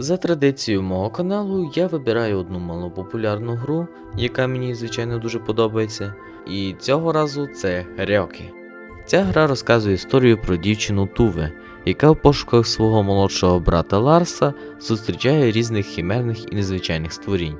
За традицією мого каналу я вибираю одну малопопулярну гру, яка мені звичайно дуже подобається, і цього разу це Рьокі. Ця гра розказує історію про дівчину Туве, яка в пошуках свого молодшого брата Ларса зустрічає різних хімерних і незвичайних створінь.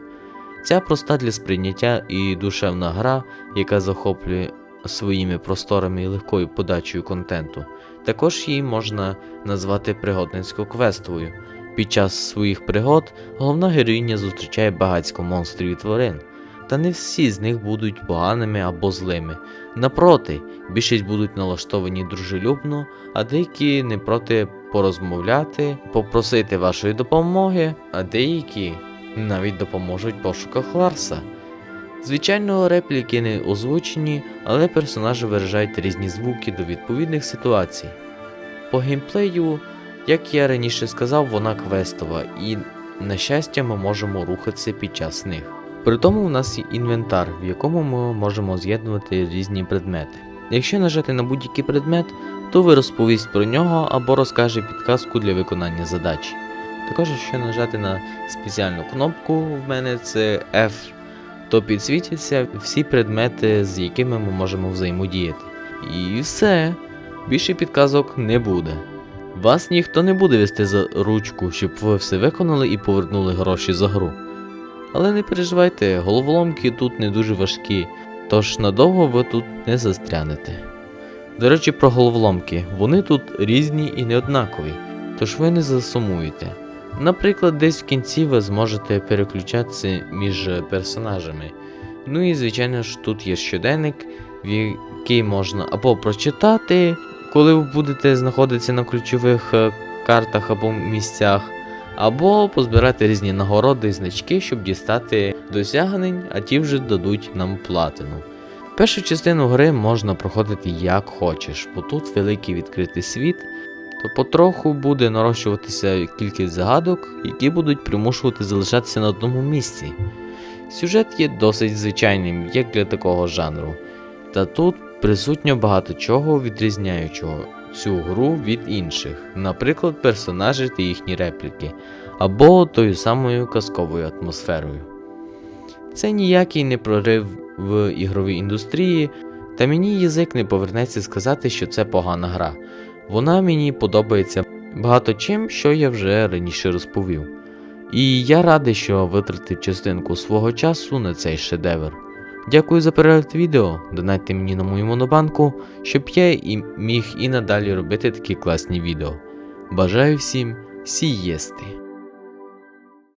Ця проста для сприйняття і душевна гра, яка захоплює своїми просторами і легкою подачею контенту, також її можна назвати пригодницько-квестовою. Під час своїх пригод головна героїня зустрічає багатько монстрів і тварин, та не всі з них будуть поганими або злими. Напроти, більшість будуть налаштовані дружелюбно, а деякі не проти порозмовляти, попросити вашої допомоги, а деякі навіть допоможуть в пошуках Ларса. Звичайно, репліки не озвучені, але персонажі виражають різні звуки до відповідних ситуацій. По геймплею, як я раніше сказав, вона квестова, і, на щастя, ми можемо рухатися під час них. При тому у нас є інвентар, в якому ми можемо з'єднувати різні предмети. Якщо нажати на будь-який предмет, то ви розповість про нього або розкаже підказку для виконання задачі. Також, якщо нажати на спеціальну кнопку, в мене це F, то підсвітяться всі предмети, з якими ми можемо взаємодіяти. І все, більше підказок не буде. Вас ніхто не буде вести за ручку, щоб ви все виконали і повернули гроші за гру. Але не переживайте, головоломки тут не дуже важкі, тож надовго ви тут не застрянете. До речі, про головоломки, вони тут різні і неоднакові, тож ви не засумуєте. Наприклад, десь в кінці ви зможете переключатися між персонажами. Ну і звичайно ж тут є щоденник, в який можна або прочитати, коли ви будете знаходитися на ключових е, картах або місцях, або позбирати різні нагороди і значки, щоб дістати досягнень, а ті вже дадуть нам платину. Першу частину гри можна проходити як хочеш, бо тут великий відкритий світ, то потроху буде нарощуватися кількість загадок, які будуть примушувати залишатися на одному місці. Сюжет є досить звичайним, як для такого жанру, та тут присутньо багато чого відрізняючого цю гру від інших, наприклад, персонажі та їхні репліки, або тою самою казковою атмосферою. Це ніякий не прорив в ігровій індустрії, та мені язик не повернеться сказати, що це погана гра. Вона мені подобається багато чим, що я вже раніше розповів. І я радий, що витратив частинку свого часу на цей шедевр. Дякую за перегляд відео, донайте мені на мою монобанку, щоб я і міг і надалі робити такі класні відео. Бажаю всім сієсти!